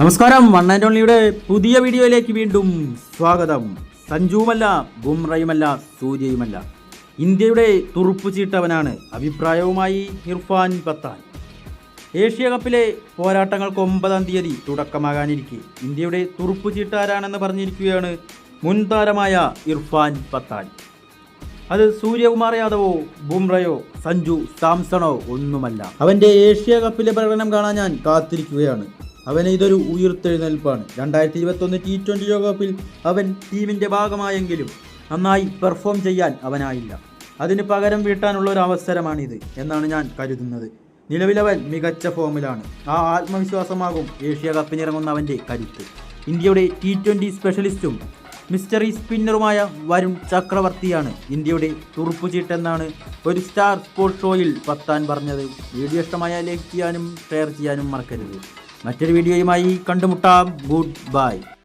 നമസ്കാരം. One and ഓൺലിയുടെ പുതിയ വീഡിയോയിലേക്ക് വീണ്ടും സ്വാഗതം. സഞ്ജുവുമല്ല ബുംറയുമല്ല സൂര്യയുമല്ല ഇന്ത്യയുടെ തുറുപ്പ് ചീട്ടവനാണ് അഭിപ്രായവുമായി ഇർഫാൻ പത്താൻ ഏഷ്യ കപ്പിലെ പോരാട്ടങ്ങൾക്ക് ഒമ്പതാം തീയതി തുടക്കമാകാനിരിക്കെ. ഇന്ത്യയുടെ തുറുപ്പ് ചീട്ടാരാണെന്ന് പറഞ്ഞിരിക്കുകയാണ് മുൻ താരമായ ഇർഫാൻ പത്താൻ അത് സൂര്യകുമാർ യാദവോ ബുംറയോ സഞ്ജു സാംസണോ ഒന്നുമല്ല. അവന്റെ ഏഷ്യ കപ്പിലെ പ്രകടനം കാണാൻ ഞാൻ കാത്തിരിക്കുകയാണ്. അവന് ഇതൊരു ഉയർത്തെഴുന്നേൽപ്പാണ്. രണ്ടായിരത്തി ഇരുപത്തൊന്ന് ടി ട്വന്റി ലോകകപ്പിൽ അവൻ ടീമിന്റെ ഭാഗമായെങ്കിലും നന്നായി പെർഫോം ചെയ്യാൻ അവനായില്ല. അതിന് പകരം വീട്ടാനുള്ള ഒരു അവസരമാണിത് എന്നാണ് ഞാൻ കരുതുന്നത്. നിലവിലവൻ മികച്ച ഫോമിലാണ്. ആ ആത്മവിശ്വാസമാകും ഏഷ്യ കപ്പിനിറങ്ങുന്ന അവന്റെ കരുത്ത്. ഇന്ത്യയുടെ ടി ട്വന്റി സ്പെഷ്യലിസ്റ്റും മിസ്റ്ററി സ്പിന്നറുമായ വരുൺ ചക്രവർത്തിയാണ് ഇന്ത്യയുടെ തുറുപ്പുചീട്ടെന്നാണ് ഒരു സ്റ്റാർ സ്പോർട്സ് ഷോയിൽ പത്താൻ പറഞ്ഞത്. വീഡിയോ ഇഷ്ടമായ ലൈക്ക് ചെയ്യാനും ഷെയർ ചെയ്യാനും മറക്കരുത്. മറ്റൊരു വീഡിയോയുമായി കണ്ടുമുട്ടാം. Good bye.